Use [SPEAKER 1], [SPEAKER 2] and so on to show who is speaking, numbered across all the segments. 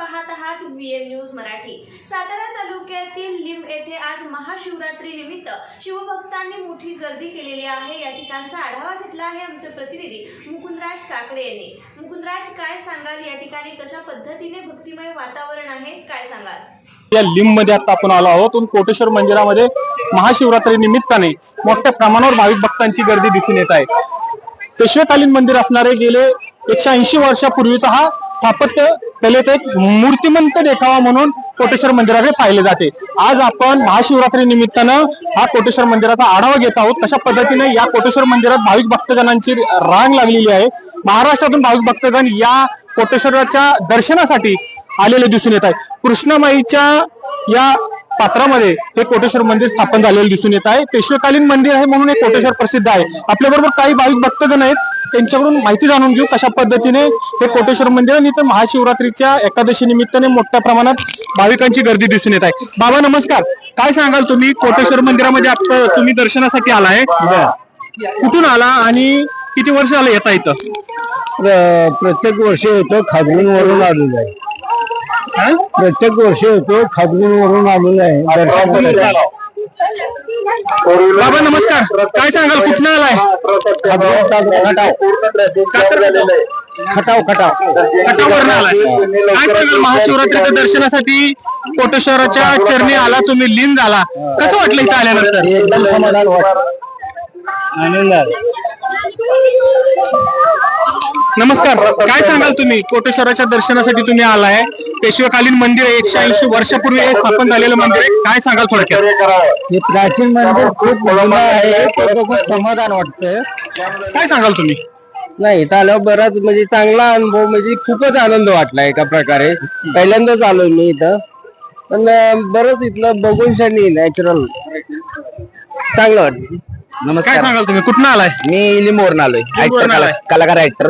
[SPEAKER 1] पाहत आहात BM news Marathi. Satara तालुक्यातील लिंब येथे आज महाशिवरात्री निमित्त शिवभक्तांनी मोठी गर्दी केलेली आहे. या ठिकाणचा आढावा घेतला आहे आमचे प्रतिनिधी मुकुंदराज काकडे यांनी. मुकुंदराज काय सांगाल? या ठिकाणी कशा पद्धतीने भक्तिमय वातावरण आहे? काय सांगाल?
[SPEAKER 2] या लिंबमध्ये आता आपण आलो आहोत. कोटेश्वर मंदिरामध्ये महाशिवरात्री निमित्ताने मोठ्या प्रमाणावर भाविक भक्तांची गर्दी दिसून येत आहे. पेशवेकालीन मंदिर असणारे गेले एकशे ऐंशी वर्षापूर्वीचा हा स्थापत्य कलेत एक मूर्तिमंत देखावा म्हणून कोटेश्वर मंदिराकडे पाहिले जाते. आज आपण महाशिवरात्री निमित्तानं हा कोटेश्वर मंदिराचा आढावा घेत आहोत. कशा पद्धतीने या कोटेश्वर मंदिरात भाविक भक्तजनांची रांग लागलेली आहे. महाराष्ट्रातून भाविक भक्तजन या कोटेश्वराच्या दर्शनासाठी आलेले दिसून येत आहे कृष्णामाईच्या या पात्रामध्ये हे कोटेश्वर मंदिर स्थापन झालेलं दिसून येत आहे. पेशवेकालीन मंदिर आहे म्हणून हे कोटेश्वर प्रसिद्ध आहे. आपल्याबरोबर काही भाविक भक्तगण आहेत. त्यांच्याकडून माहिती जाणून घेऊ कशा पद्धतीने हे कोटेश्वर मंदिर आणि इथं महाशिवरात्रीच्या एकादशी निमित्ताने मोठ्या प्रमाणात भाविकांची गर्दी दिसून येत आहे. बाबा नमस्कार. काय सांगाल तुम्ही? कोटेश्वर मंदिरामध्ये आता तुम्ही दर्शनासाठी आलाय. कुठून आला आणि किती वर्ष आलं येता इथं?
[SPEAKER 3] प्र- प्रत्येक वर्षी येतो खाजगून वरून आलेलो आहे? प्रत्येक वर्षी येतो खाजगून वरून आलेलो आहे.
[SPEAKER 2] बाबा नमस्कार. काय सांगाल? कुठं आलाय?
[SPEAKER 3] खटाव खटाव. खटाव
[SPEAKER 2] कटावरून आलाय. काय सांगाल? महाशिवरात्रीच्या दर्शनासाठी कोटेश्वराच्या चरणी आला तुम्ही लिंग झाला. कसं वाटलं इथं आल्यानंतर?
[SPEAKER 3] एकदम समाधान वाटत आनंद.
[SPEAKER 2] नमस्कार. काय सांगाल तुम्ही? कोटेश्वराच्या दर्शनासाठी तुम्ही आलाय. पेशवेकालीन मंदिर आहे. एकशे ऐंशी वर्षापूर्वी हे स्थापन झालेलं मंदिर आहे. काय सांगाल थोडक्यात?
[SPEAKER 3] हे प्राचीन मंदिर खूप जुनं आहे. बघून समाधान वाटतं
[SPEAKER 2] काय सांगाल तुम्ही?
[SPEAKER 3] नाही इथं आल्यावर बराच म्हणजे चांगला अनुभव म्हणजे खूपच आनंद वाटला एका प्रकारे. पहिल्यांदाच आलोय मी इथं. पण बरंच इथलं बघून शनी नॅचरल चांगलं वाटत
[SPEAKER 2] काय
[SPEAKER 3] नमस्कार
[SPEAKER 2] सांगाल तुम्ही? कुठं आलाय?
[SPEAKER 3] मी लिंबोवरून आलोय.
[SPEAKER 2] लिंबोवरून
[SPEAKER 3] ऍक्टर
[SPEAKER 2] आलाय.
[SPEAKER 3] कलाकार ऍक्टर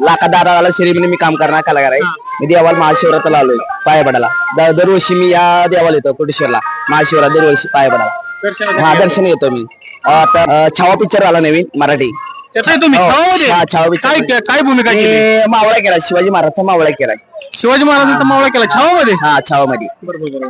[SPEAKER 3] लाका दादाला श्रीमिनी मी काम करणार कलाकार आहे. मी देवाला महाशिवरात्राला आलोय पायपडाला द- दरवर्षी मी या देवाला येतो कोटेश्वरला. महाशिवरात दरवर्षी पायपडाला
[SPEAKER 2] दर्शनासाठी
[SPEAKER 3] हा दर्शन येतो मी. आता अं, छावा पिक्चर आला नवीन मराठी.
[SPEAKER 2] येतोय तुम्ही
[SPEAKER 3] हो.
[SPEAKER 2] गावामध्ये?
[SPEAKER 3] हा, छावा पिक्चर.
[SPEAKER 2] काय काय भूमिका केली?
[SPEAKER 3] मी मावळा केला शिवाजी महाराजचा मावळा केलाय
[SPEAKER 2] शिवाजी महाराजांचा मावळा केला. छावामध्ये?
[SPEAKER 3] हा छावा मध्ये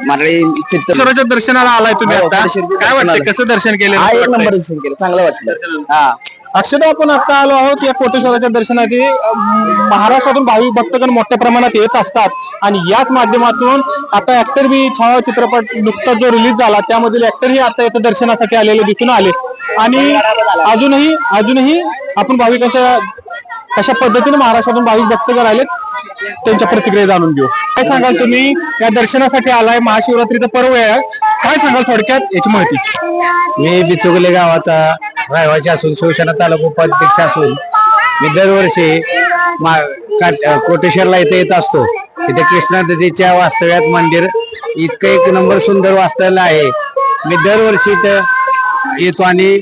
[SPEAKER 3] मराठी चित्र
[SPEAKER 2] दर्शनाला आलाय तुम्ही
[SPEAKER 3] हो,
[SPEAKER 2] आता.
[SPEAKER 3] कोटेश्वराच्या
[SPEAKER 2] काय वाटतंय. कसं दर्शन केलं?
[SPEAKER 3] हा एक? नंबर दर्शन केलं. चांगलं वाटलं. हा.
[SPEAKER 2] अक्षदा आपण आता आलो आहोत या कोटेश्वराच्या दर्शनासाठी अं, महाराष्ट्रातून भाविक भक्तगण मोठ्या प्रमाणात येत असतात. आणि याच माध्यमातून आता ऍक्टर बी छावा चित्रपट नुकताच जो रिलीज झाला त्यामधील ऍक्टर ही आता इथं दर्शनासाठी आलेले दिसून आले. आणि अजूनही अजूनही आपण भाविकांच्या कशा पद्धतीने महाराष्ट्रातून भाविक भक्तगण आलेत त्यांच्या प्रतिक्रिया जाणून घेऊ. काय सांगाल तुम्ही? या दर्शनासाठी आलाय महाशिवरात्रीचं पर्व आहे. काय सांगाल थोडक्यात याची माहिती?
[SPEAKER 3] मी बिचुगले गावाचा रहिवासी असून शिवसेना तालुका उपाध्यक्ष असून मी दरवर्षी मा- कोटेश्वरला इथे येत असतो. इथे कृष्णा नदीच्या वास्तव्यात मंदिर इतकं एक नंबर सुंदर वास्तव्याला आहे. मी दरवर्षी इथं येतो आणि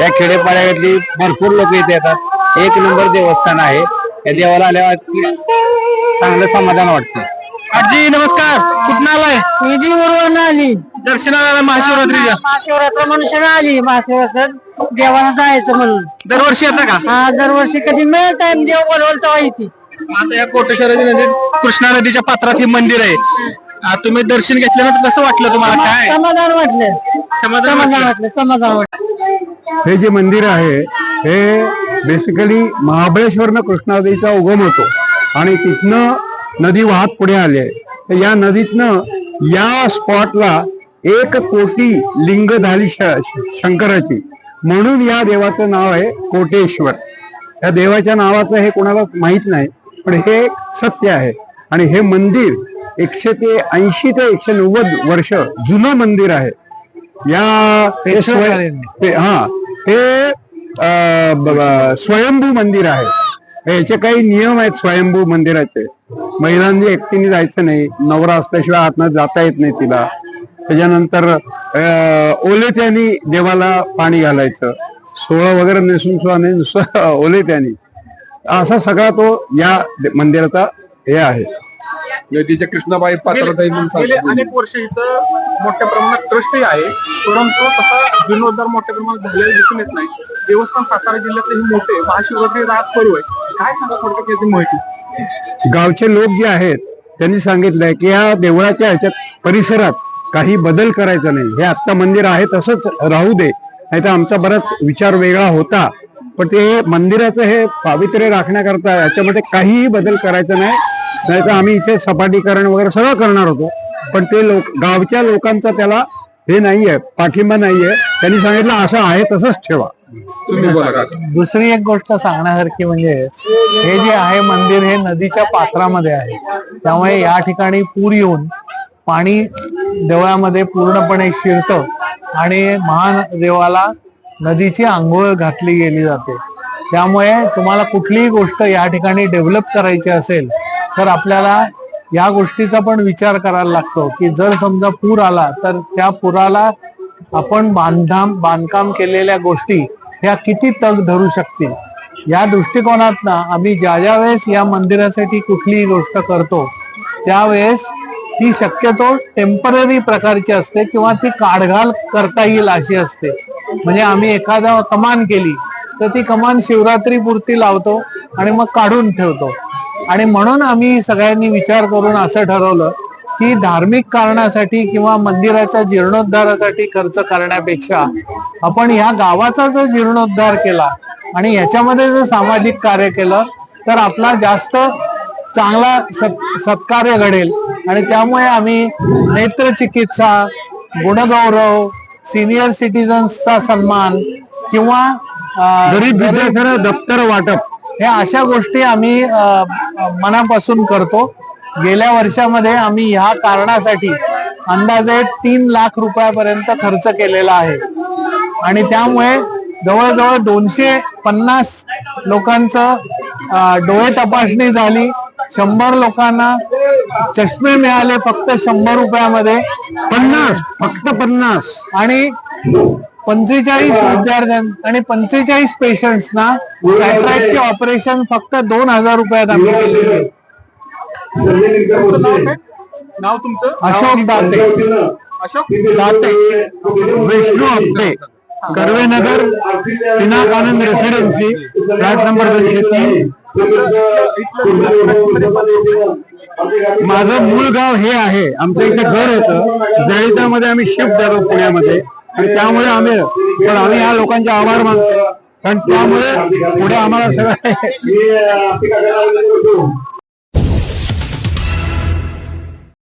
[SPEAKER 3] या खेडेपाड्यातली भरपूर लोक इथे येतात. एक नंबर देवस्थान आहे. या देवाला आल्यावर चांगलं समाधान वाटतं.
[SPEAKER 2] आजी नमस्कार. कुठं आलाय?
[SPEAKER 4] निधी आली.
[SPEAKER 2] दर्शनाला आलाय महाशिवरात्रीच्या
[SPEAKER 4] महाशिवरात्र मनुष्याला आली. महाशिवरात्र देवाला जायचं म्हणून.
[SPEAKER 2] दरवर्षी येता का?
[SPEAKER 4] हा दरवर्षी कधी मिळेल टाइम देव बोलवल तेव्हा येते
[SPEAKER 2] आता या कोटेश्वराची नदी कृष्णा नदीच्या पात्रात हे मंदिर आहे. आ, तुम्ही दर्शन घेतल्यानंतर कसं वाटलं तुम्हाला? काय?
[SPEAKER 4] समाधान वाटलं.
[SPEAKER 2] समाधान
[SPEAKER 4] समाधान
[SPEAKER 2] वाटलं?
[SPEAKER 4] वाटलं समाधान वाटलं.
[SPEAKER 5] हे जे मंदिर आहे हे बेसिकली महाबळेश्वरनं कृष्णा नदीचा उगम होतो. आणि तिथनं नदी वाहत पुढे आली आहे. तर या नदीतनं या स्पॉटला एक कोटी लिंग झाली श- शंकराची. म्हणून या देवाचं नाव आहे कोटेश्वर. या देवाच्या नावाचं हे कोणाला माहीत नाही पण हे सत्य आहे. आणि हे मंदिर एकशे ते ऐंशी ते एकशे नव्वद वर्ष जुनं मंदिर आहे. या हे हे- स्वयंभू मंदिर आहे. याचे काही नियम आहेत स्वयंभू मंदिराचे. महिलांनी एकटीने जायचं नाही. नवरा असल्याशिवाय आतनं जाता येत नाही तिला. त्याच्यानंतर ओलेत्यानी देवाला पाणी घालायचं. सोळा वगैरे नेसून सुद्धा नाही नुसतं ओलेत्यानी असा सगळा तो या मंदिराचा हे आहे.
[SPEAKER 6] नदीच्या कृष्णाबाई पात्रताई म्हणून
[SPEAKER 2] गेले
[SPEAKER 6] सांगतात.
[SPEAKER 2] अनेक वर्ष इथं मोठ्या प्रमाणात ट्रस्टही आहे. परंतु तसा जीर्णोद्धार मोठ्या प्रमाणात झालेला दिसून येत नाही. देवस्थान सातारा जिल्ह्यातले हे मोठे महाशिवरात्री रात पर्व आहे. काय सांगा थोडक्यात याची माहिती?
[SPEAKER 5] गावचे लोक जे आहेत त्यांनी सांगितलंय की या देवळाच्या ह्याच्यात परिसरात काही बदल करायचा नाही. हे आत्ता मंदिर आहे तसंच राहू दे. नाही तर आमचा बराच विचार वेगळा होता. पण ते मंदिराचं हे पावित्र्य राखण्याकरता याच्यामध्ये काहीही बदल करायचा नाही. नाही तर आम्ही इथे सपाटीकरण वगैरे सगळं करणार होतो. पण ते लोक गावच्या लोकांचा त्याला हे नाहीये पाठिंबा नाहीये. त्यांनी सांगितलं असं आहे तसंच ठेवा.
[SPEAKER 7] दुसरी एक गोष्ट सांगण्यासारखी म्हणजे हे जे आहे मंदिर हे नदीच्या पात्रामध्ये आहे. त्यामुळे या ठिकाणी पूर येऊन पाणी देवळामध्ये पूर्णपणे शिरतं आणि महादेवाला नदीची आंघोळ घातली गेली जाते. त्यामुळे तुम्हाला कुठलीही गोष्ट या ठिकाणी डेव्हलप करायची असेल तर आपल्याला या गोष्टीचा पण विचार करायला लागतो की जर समजा पूर आला तर त्या पुराला आपण बांधकाम बांधकाम केलेल्या गोष्टी ह्या किती तग धरू शकतील? या दृष्टिकोनातनं आम्ही ज्या ज्या वेळेस या मंदिरासाठी कुठलीही गोष्ट करतो त्यावेळेस ती शक्यतो टेंपररी प्रकारची असते किंवा ती काढघाल करता येईल अशी असते. म्हणजे आम्ही एखादा कमान केली तर ती कमान शिवरात्री पुरती लावतो आणि मग काढून ठेवतो. आणि म्हणून आम्ही सगळ्यांनी विचार करून असं ठरवलं की धार्मिक कारणासाठी किंवा मंदिराच्या जीर्णोद्धारासाठी खर्च करण्यापेक्षा आपण ह्या गावाचा जर जीर्णोद्धार केला आणि ह्याच्यामध्ये जर सामाजिक कार्य केलं तर आपला जास्त चांगला सत् सत्कार्य घडेल. आणि त्यामुळे आम्ही नेत्रचिकित्सा गुणगौरव सिनियर सिटीजन्सचा सन्मान किंवा
[SPEAKER 5] गरीब विद्यार्थ्यांना दप्तर वाटप.
[SPEAKER 7] हे अशा गोष्टी आम्ही मनापासून करतो. गेल्या वर्षामध्ये आम्ही ह्या कारणासाठी अंदाजे तीन लाख रुपयापर्यंत खर्च केलेला आहे. आणि त्यामुळे जवळजवळ दोनशे पन्नास लोकांचं डोळे तपासणी झाली. शंभर लोकांना चष्मे मिळाले फक्त शंभर रुपयामध्ये.
[SPEAKER 5] पन्नास फक्त पन्नास.
[SPEAKER 7] आणि पंचेचाळीस विद्यार्थ्यां आणि पंचेचाळीस पेशंट्सना कॅटरॅक्टचे ऑपरेशन फक्त दोन हजार रुपयात आम्ही केलेले. आहे.
[SPEAKER 2] नाव तुमचं?
[SPEAKER 7] Ashok Date.
[SPEAKER 2] Ashok?
[SPEAKER 7] Date.
[SPEAKER 5] Vishnu Apte Karvenagar Pinak Anand residency flat number दोनशे तीन. माझं मूळ गाव हे आहे. आमचं इथे घर होतं. जळीतामध्ये आम्ही शिफ्ट झालो पुण्यामध्ये. आणि त्यामुळे आम्ही पण आम्ही ह्या लोकांचे आभार मानतो. कारण त्यामुळे पुढे आम्हाला सगळं